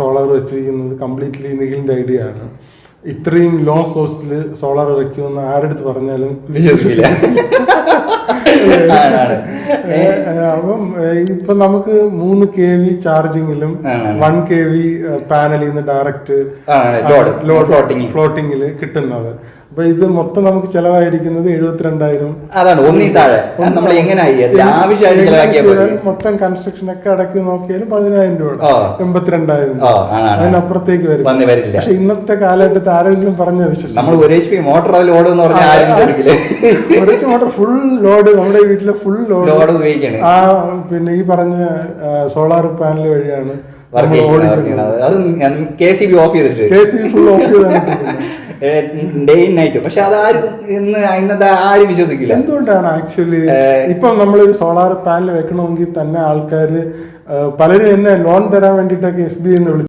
Solar വെച്ചിരിക്കുന്നത് completely നിഖിലിന്റെ idea ആണ്. ഇത്രയും ലോ കോസ്റ്റിൽ സോളാർ വയ്ക്കുമെന്ന് ആരെടുത്ത് പറഞ്ഞാലും വിശ്വസിക്കില്ല. അപ്പം ഇപ്പൊ നമുക്ക് മൂന്ന് കെ വി ചാർജിങ്ങിലും. വൺ കെ വി പാനലിൽ നിന്ന് ഡയറക്റ്റ്. ഫ്ലോട്ടിങ്ങിൽ കിട്ടുന്നത്. അപ്പൊ ഇത് മൊത്തം നമുക്ക് ചെലവായിരിക്കുന്നത് എഴുപത്തിരണ്ടായിരം. അതാണ് ഒന്നി താഴെ. നമ്മൾ എങ്ങനെയായി മൊത്തം കൺസ്ട്രക്ഷൻ ഒക്കെ അടക്കി നോക്കിയാലും പതിനായിരം രൂപ. എൺപത്തിരണ്ടായിരം. അതിനപ്പുറത്തേക്ക് വരും. പക്ഷെ ഇന്നത്തെ കാലഘട്ടത്തിൽ ആരെങ്കിലും പറഞ്ഞ വിശേഷം. നമ്മൾ ഒരു എച്ച് പി മോട്ടോർ അതിൽ എന്ന് പറഞ്ഞാൽ വിശ്വസിക്കില്ലേ കുറച്ച് മോട്ടർ ഫുൾ ലോഡ് നമ്മുടെ വീട്ടിലെ ഫുൾ ലോഡ് ലോഡ് ഉപയോഗിക്കണം. ആ പിന്നെ ഈ പറഞ്ഞ സോളാർ പാനൽ വഴിയാണ് വർക്ക് അത് കെ സി ബി ഓഫ് ചെയ്തിട്ട്. കെ സി ഫുൾ ഓഫ് ചെയ്ത് ഡേ നൈറ്റ്. പക്ഷെ ആരും ഇന്ന് ഇന്നത്തെ ആരും വിശ്വസിക്കില്ല. എന്തുകൊണ്ടാണ് ആക്ച്വലി ഇപ്പൊ നമ്മളൊരു സോളാർ പാനൽ വെക്കണമെങ്കിൽ തന്നെ ആൾക്കാര് പലരും എന്നെ ലോൺ തരാൻ വേണ്ടിയിട്ടൊക്കെ എസ് ബി എന്ന് വിളിച്ചു